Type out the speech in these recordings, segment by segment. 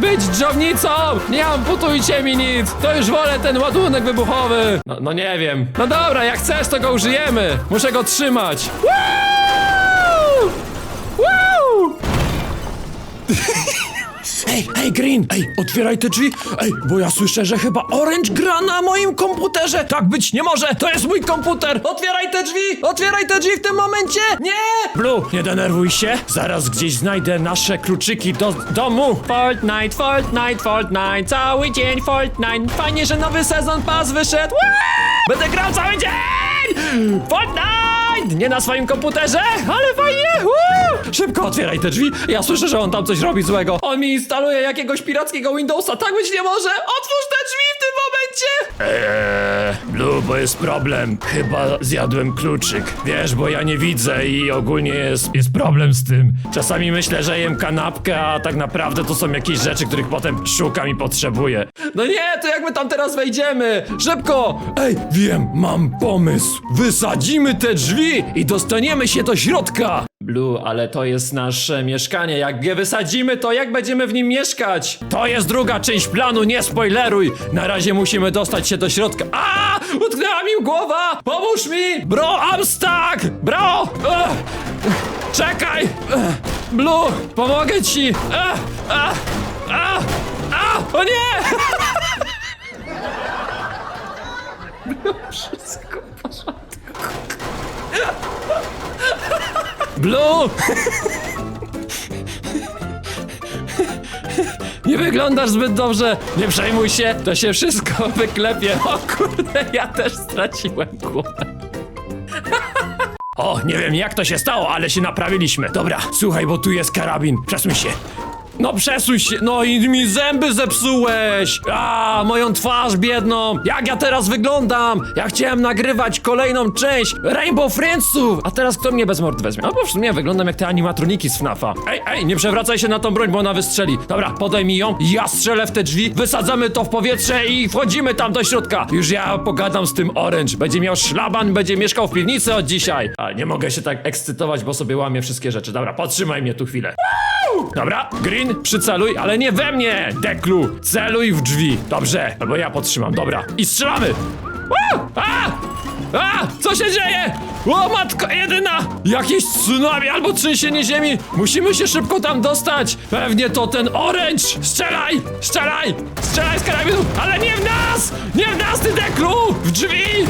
być dżownicą! Nie amputujcie mi nic! To już wolę ten ładunek wybuchowy! No, no nie wiem. No dobra, jak chcesz, to go użyjemy! Muszę go trzymać! Woo! Woo! Ej, ej, Green! Ej, otwieraj te drzwi! Ej, bo ja słyszę, że chyba Orange gra na moim komputerze! Tak być nie może! To jest mój komputer! Otwieraj te drzwi! Otwieraj te drzwi w tym momencie! Nie! Blue, nie denerwuj się! Zaraz gdzieś znajdę nasze kluczyki do domu! Fortnite, Fortnite, Fortnite, cały dzień Fortnite! Fajnie, że nowy sezon pas wyszedł! Będę grał cały dzień! Fortnite! Nie na swoim komputerze, ale fajnie! Woo! Szybko otwieraj te drzwi. Ja słyszę, że on tam coś robi złego. On mi instaluje jakiegoś pirackiego Windowsa. Tak być nie może. Otwórz te drzwi w tym momencie! Eee, Blue, bo jest problem. Chyba zjadłem kluczyk. Wiesz, bo ja nie widzę i ogólnie jest, jest problem z tym. Czasami myślę, że jem kanapkę, a tak naprawdę to są jakieś rzeczy, których potem szukam i potrzebuję. No nie, to jak my tam teraz wejdziemy? Szybko! Ej, wiem, mam pomysł. Wysadzimy te drzwi i dostaniemy się do środka. Blue, ale to jest nasze mieszkanie. Jak je wysadzimy, to jak będziemy w nim mieszkać? To jest druga część planu, nie spoileruj! Na razie musimy dostać się do środka. A! Utknęła mi głowa! Pomóż mi! Bro, I'm stuck! Bro! Czekaj! Ugh. Blue, pomogę ci! Ugh. A! O nie! Wszystko w porządku. Blue! Nie wyglądasz zbyt dobrze. Nie przejmuj się, to się wszystko wyklepie. O kurde, ja też straciłem głowę. O, nie wiem jak to się stało, ale się naprawiliśmy. Dobra, słuchaj, bo tu jest karabin. Przesuń się. No przesuń się, no i mi zęby zepsułeś! A, moją twarz biedną! Jak ja teraz wyglądam? Ja chciałem nagrywać kolejną część Rainbow Friendsów! A teraz kto mnie bez mord weźmie? No bo w sumie wyglądam jak te animatroniki z FNAFa. Ej, ej, nie przewracaj się na tą broń, bo ona wystrzeli. Dobra, podaj mi ją, ja strzelę w te drzwi, wysadzamy to w powietrze i wchodzimy tam do środka. Już ja pogadam z tym Orange. Będzie miał szlaban, będzie mieszkał w piwnicy od dzisiaj. A nie mogę się tak ekscytować, bo sobie łamię wszystkie rzeczy. Dobra, podtrzymaj mnie tu chwilę. Dobra, Green, przyceluj, ale nie we mnie! Deklu, celuj w drzwi. Dobrze, albo ja podtrzymam, dobra. I strzelamy! Woo! A! A! Co się dzieje? O matko jedyna! Jakieś tsunami albo trzęsienie ziemi! Musimy się szybko tam dostać! Pewnie to ten orange! Strzelaj! Strzelaj! Strzelaj z karabinu! Ale nie w nas! Nie w nas, ty deklu! W drzwi!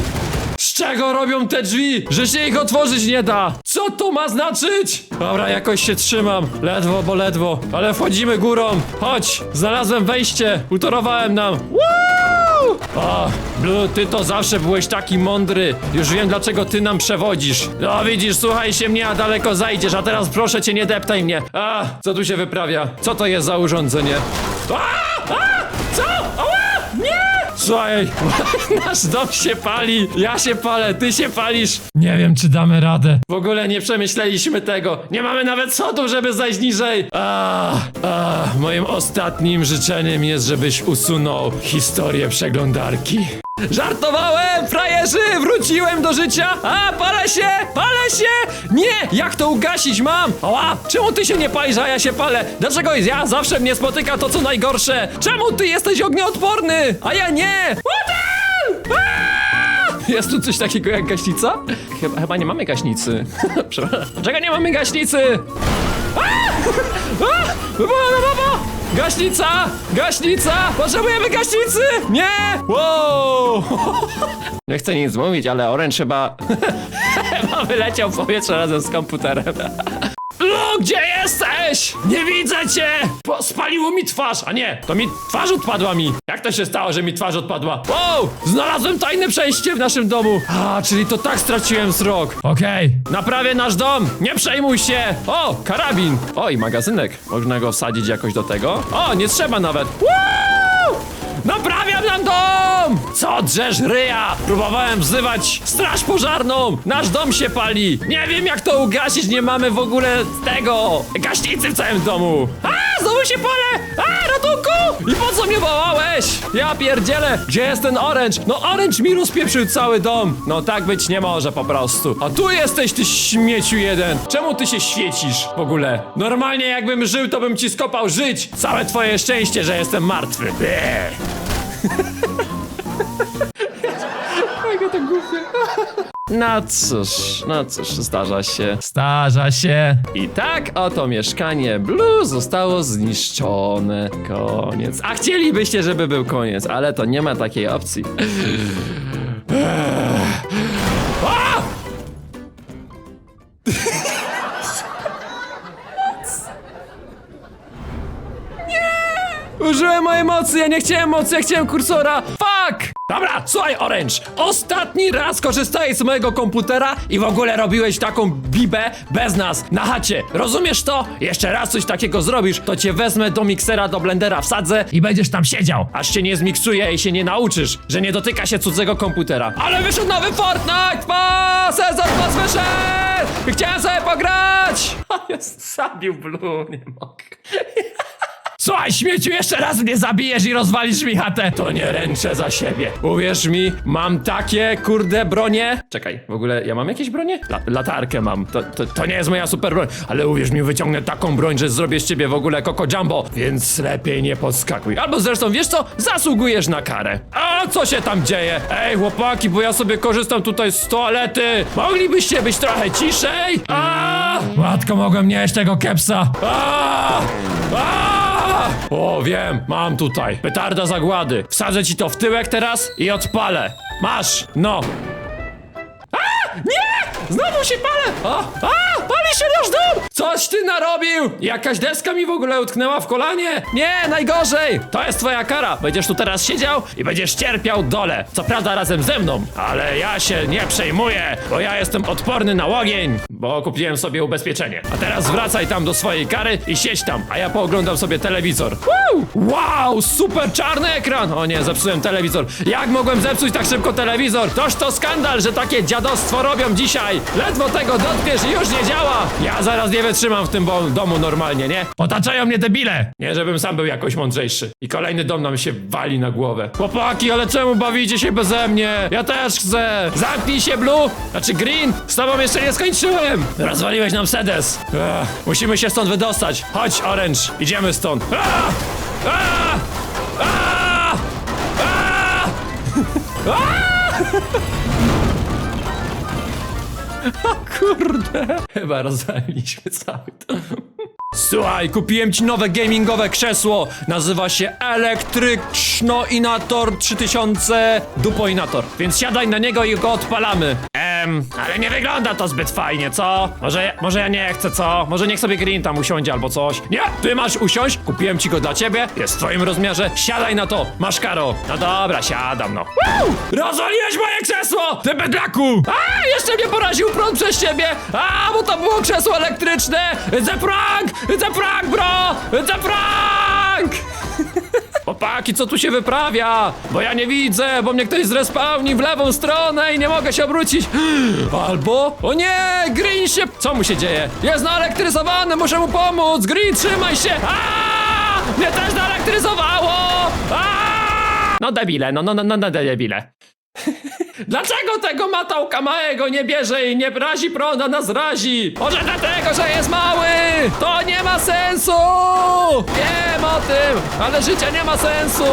Czego robią te drzwi? Że się ich otworzyć nie da! Co to ma znaczyć? Dobra, jakoś się trzymam. Ledwo, bo ledwo. Ale wchodzimy górą. Chodź! Znalazłem wejście. Utorowałem nam. Woo! O, Blue, ty to zawsze byłeś taki mądry. Już wiem, dlaczego ty nam przewodzisz. No widzisz, słuchaj się mnie, a daleko zajdziesz, a teraz proszę cię, nie deptaj mnie. A, co tu się wyprawia? Co to jest za urządzenie? A! A! Co? Ała! Słuchaj, nasz dom się pali, ja się palę, ty się palisz. Nie wiem, czy damy radę. W ogóle nie przemyśleliśmy tego. Nie mamy nawet schodów, żeby zajść niżej. A, a, moim ostatnim życzeniem jest, żebyś usunął historię przeglądarki. Żartowałem, frajerzy! Wróciłem do życia! A, palę się! Palę się! Nie! Jak to ugasić mam? Ała! Czemu ty się nie palisz, a ja się palę? Dlaczego ja zawsze mnie spotyka to, co najgorsze? Czemu ty jesteś ognioodporny, a ja nie? Jest tu coś takiego jak gaśnica? Chyba, chyba nie mamy gaśnicy. Przepraszam. Dlaczego nie mamy gaśnicy? A! Baba, baba! Gaśnica! Gaśnica! Potrzebujemy gaśnicy! Nie! Wow! Nie chcę nic mówić, ale Orange chyba... chyba wyleciał w powietrze razem z komputerem. Lu, gdzie jesteś? Nie widzę cię! Po, spaliło mi twarz, a nie, to mi twarz odpadła mi. Jak to się stało, że mi twarz odpadła? Wow! Znalazłem tajne przejście w naszym domu. A, czyli to tak straciłem wzrok. Okej, naprawię nasz dom. Nie przejmuj się. O, karabin. O, i magazynek. Można go wsadzić jakoś do tego. O, nie trzeba nawet. Woo! Naprawiam nam dom! Co drzesz ryja? Próbowałem wzywać straż pożarną! Nasz dom się pali! Nie wiem jak to ugasić, nie mamy w ogóle tego! Gaśnicy w całym domu! A, znowu się palę! A, ratunku! I po co mnie wołałeś? Ja pierdzielę! Gdzie jest ten orange? No orange mi rozpieprzył cały dom! No tak być nie może po prostu. A tu jesteś, ty śmieciu jeden! Czemu ty się świecisz w ogóle? Normalnie jakbym żył, to bym ci skopał żyć! Całe twoje szczęście, że jestem martwy. Eee. Jakie to głupie. No cóż, no cóż, zdarza się. Zdarza się. I tak oto mieszkanie Blue zostało zniszczone. Koniec. A chcielibyście, żeby był koniec, ale to nie ma takiej opcji. A! Użyłem mojej mocy, ja nie chciałem mocy, ja chciałem kursora. Dobra, słuchaj Orange, ostatni raz korzystałeś z mojego komputera i w ogóle robiłeś taką bibę bez nas na chacie. Rozumiesz to? Jeszcze raz coś takiego zrobisz, to cię wezmę do miksera, do blendera wsadzę i będziesz tam siedział, aż cię nie zmiksuje i się nie nauczysz, że nie dotyka się cudzego komputera. Ale wyszedł nowy Fortnite! Pa! Sezon pas wyszedł! Chciałem sobie pograć! A jest zabił Blue, nie mogę. Słuchaj, śmieciu, jeszcze raz mnie zabijesz i rozwalisz mi chatę. To nie ręczę za siebie. Uwierz mi, mam takie kurde bronie. Czekaj, w ogóle ja mam jakieś bronie? La latarkę mam. To, to, to nie jest moja super broń, ale uwierz mi, wyciągnę taką broń, że zrobię z ciebie w ogóle Coco Jumbo, więc lepiej nie podskakuj. Albo zresztą, wiesz co? Zasługujesz na karę. A co się tam dzieje? Ej, chłopaki, bo ja sobie korzystam tutaj z toalety. Moglibyście być trochę ciszej? A! Matko, mogłem nie jeść tego kepsa. A! A! O, wiem, mam tutaj. Petarda zagłady. Wsadzę ci to w tyłek teraz i odpalę. Masz, no. A! Nie! Znowu się palę! O! A! Pali się nasz dom! Coś ty narobił! Jakaś deska mi w ogóle utknęła w kolanie! Nie, najgorzej! To jest twoja kara! Będziesz tu teraz siedział i będziesz cierpiał dole. Co prawda razem ze mną, ale ja się nie przejmuję, bo ja jestem odporny na ogień, bo kupiłem sobie ubezpieczenie. A teraz wracaj tam do swojej kary i siedź tam, a ja pooglądam sobie telewizor. Woo! Wow, super czarny ekran! O nie, zepsułem telewizor. Jak mogłem zepsuć tak szybko telewizor? Toż to skandal, że takie dziadostwo robią dzisiaj! Ledwo tego dotkniesz i już nie działa! Ja zaraz nie wytrzymam w tym domu normalnie, nie? Otaczają mnie debile! Nie, żebym sam był jakoś mądrzejszy. I kolejny dom nam się wali na głowę. Chłopaki, ale czemu bawicie się beze mnie? Ja też chcę! Zamknij się, Blue! Znaczy Green! Z tobą jeszcze nie skończyłem! Rozwaliłeś nam sedes! Ech, musimy się stąd wydostać! Chodź, Orange! Idziemy stąd! A! A! A! A! Kurde! Chyba rozwaliliśmy cały dom. Słuchaj, kupiłem ci nowe gamingowe krzesło. Nazywa się Elektrycznoinator 3000 Dupoinator. Więc siadaj na niego i go odpalamy. Em, ale nie wygląda to zbyt fajnie, co? Może, może ja nie chcę, co? Może niech sobie Green tam usiądzie albo coś. Nie, ty masz usiąść. Kupiłem ci go dla ciebie. Jest w twoim rozmiarze. Siadaj na to. Masz karo. No dobra, siadam, no. Woo! Rozwaliłeś moje krzesło! Ty bydlaku! A, jeszcze mnie poraził prąd przez ciebie! A, bo to było krzesło elektryczne! A prank! It's a prank, bro! It's a prank! Chłopaki, co tu się wyprawia? Bo ja nie widzę, bo mnie ktoś zrespawni w lewą stronę i nie mogę się obrócić. Albo... O nie! Green się... Co mu się dzieje? Jest naelektryzowany, muszę mu pomóc! Green, trzymaj się! A! Mnie też naelektryzowało! A! No debile, no, no, no, no, no debile. Dlaczego tego matałka małego nie bierze i nie razi prąd, a nas razi? Może dlatego, że jest mały! To nie ma sensu! Tym, ale życie nie ma sensu!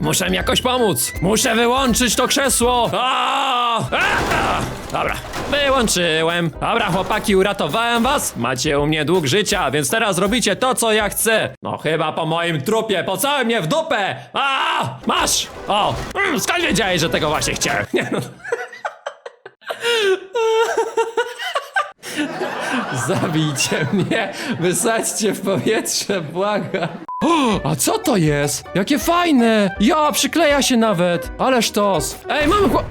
Muszę jakoś pomóc! Muszę wyłączyć to krzesło! A! A! Dobra, wyłączyłem. Dobra, chłopaki, uratowałem was. Macie u mnie dług życia, więc teraz robicie to, co ja chcę. No chyba po moim trupie, po całym mnie w dupę! A! Masz! O! Mm, skąd wiedziałeś, że tego właśnie chciałem? Nie no. Zabijcie mnie, wysadźcie w powietrze, błagam. A co to jest? Jakie fajne! Ja, przykleja się nawet! Ale sztos! Ej, mamy chłop...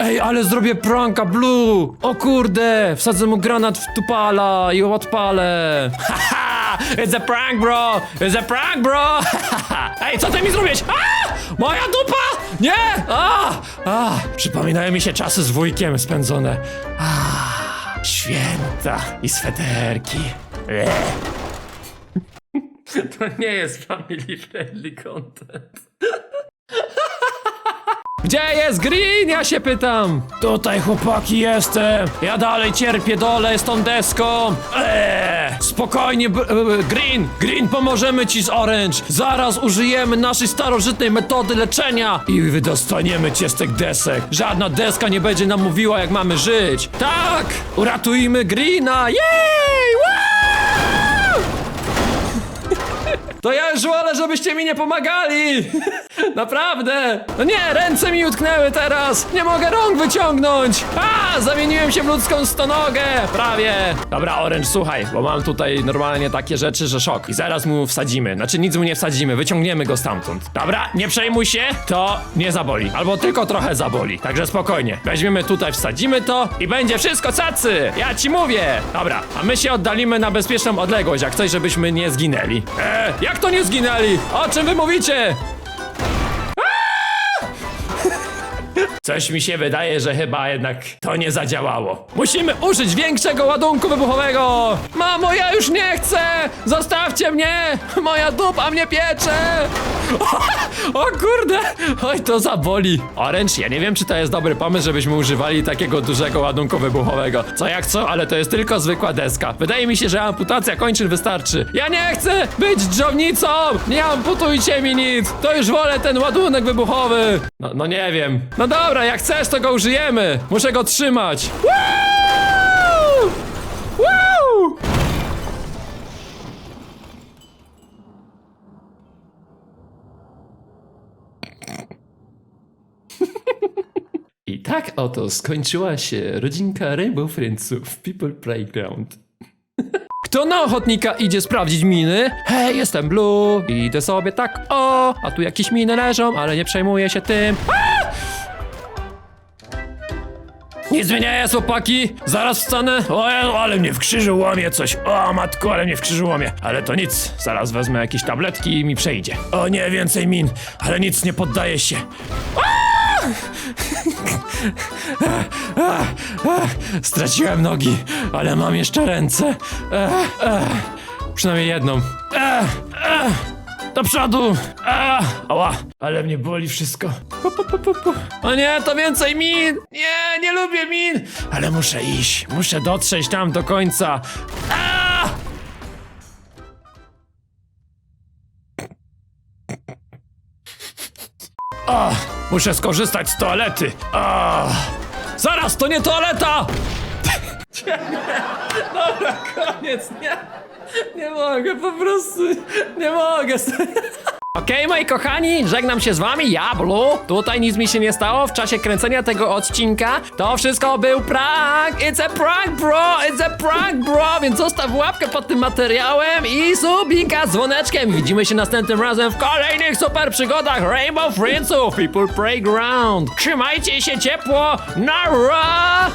Ej, ale zrobię pranka, Blue! O kurde! Wsadzę mu granat w tupala i odpalę! Haha! It's a prank, bro! It's a prank, bro! Ej, co ty mi zrobiłeś? A! Moja dupa! Nie! A! A! Przypominają mi się czasy z wujkiem spędzone. A! Święta i sweterki. To nie jest family friendly content. Gdzie jest Green? Ja się pytam. Tutaj chłopaki jestem. Ja dalej cierpię dole z tą deską. Eee, spokojnie, Green. Green, pomożemy ci z Orange. Zaraz użyjemy naszej starożytnej metody leczenia i wydostaniemy cię z tych desek. Żadna deska nie będzie nam mówiła, jak mamy żyć. Tak! Uratujmy Greena! Jej! To ja już wolę, żebyście mi nie pomagali! Naprawdę! No nie, ręce mi utknęły teraz! Nie mogę rąk wyciągnąć! A, zamieniłem się w ludzką stonogę! Prawie! Dobra, Orange, słuchaj, bo mam tutaj normalnie takie rzeczy, że szok. I zaraz mu wsadzimy. Znaczy nic mu nie wsadzimy, wyciągniemy go stamtąd. Dobra, nie przejmuj się, to nie zaboli. Albo tylko trochę zaboli. Także spokojnie. Weźmiemy tutaj, wsadzimy to i będzie wszystko cacy! Ja ci mówię! Dobra, a my się oddalimy na bezpieczną odległość, jak coś, żebyśmy nie zginęli. Eee, jak to nie zginęli? O czym wy mówicie? Coś mi się wydaje, że chyba jednak to nie zadziałało. Musimy użyć większego ładunku wybuchowego! Mamo, ja już nie chcę! Zostawcie mnie! Moja dupa mnie piecze! O kurde! Oj, to zaboli. Orange, ja nie wiem, czy to jest dobry pomysł, żebyśmy używali takiego dużego ładunku wybuchowego. Co jak co, ale to jest tylko zwykła deska. Wydaje mi się, że amputacja kończyn wystarczy. Ja nie chcę być dżownicą! Nie amputujcie mi nic! To już wolę ten ładunek wybuchowy! No, no nie wiem. No dobra, jak chcesz, to go użyjemy. Muszę go trzymać. Woo! Woo! I tak oto skończyła się rodzinka Rainbow Friendsów People Playground. Kto na ochotnika idzie sprawdzić miny? Hej, jestem Blue. Idę sobie tak, o, a tu jakieś miny leżą, ale nie przejmuję się tym. A! Nie zmieniają chłopaki, zaraz wstanę. O, ale mnie w krzyżu łamie coś. O, matko, ale mnie w krzyżu łamie. Ale to nic, zaraz wezmę jakieś tabletki i mi przejdzie. O nie, więcej min, ale nic nie poddaje się. Straciłem nogi, ale mam jeszcze ręce. Przynajmniej jedną. Do przodu! A, ała, ale mnie boli wszystko. Pu, pu, pu, pu, pu. O nie, to więcej min! Nie, nie lubię min! Ale muszę iść, muszę dotrzeć tam do końca. A! O, muszę skorzystać z toalety. O, zaraz, to nie toaleta! Dobra, koniec, nie. Nie mogę, po prostu nie mogę. Okej, moi kochani, żegnam się z wami, ja, Blue. Tutaj nic mi się nie stało w czasie kręcenia tego odcinka. To wszystko był prank! It's a prank, bro! It's a prank, bro! Więc zostaw łapkę pod tym materiałem i subika z dzwoneczkiem. Widzimy się następnym razem w kolejnych super przygodach Rainbow Friendsów People Playground. Trzymajcie się ciepło, nara!